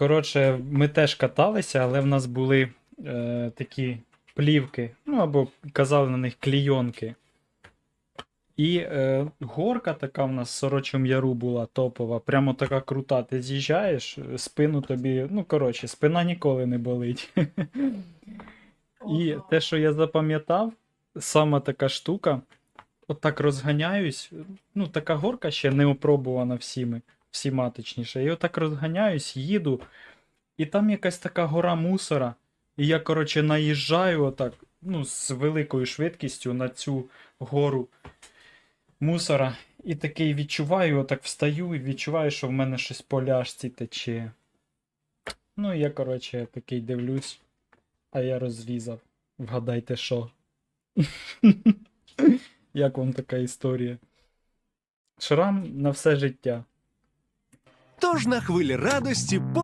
Коротше, ми теж каталися, але в нас були е, такі плівки, ну або казали на них клійонки. І е, горка така в нас в Сорочому Яру була топова, прямо така крута. Ти з'їжджаєш, спину тобі, ну коротше, спина ніколи не болить. І те, що я запам'ятав, сама така штука, отак розганяюсь, ну така горка ще не опробувана всіми, всіма точніше. І отак розганяюсь, їду, і там якась така гора мусора. І я, коротше, наїжджаю отак, ну, з великою швидкістю на цю гору мусора. І такий відчуваю, отак встаю і відчуваю, що в мене щось по ляжці тече. Ну, я, коротше, такий дивлюсь, а я розрізав. Вгадайте, що. Як вам така історія? Шрам на все життя. Тож на хвилі радості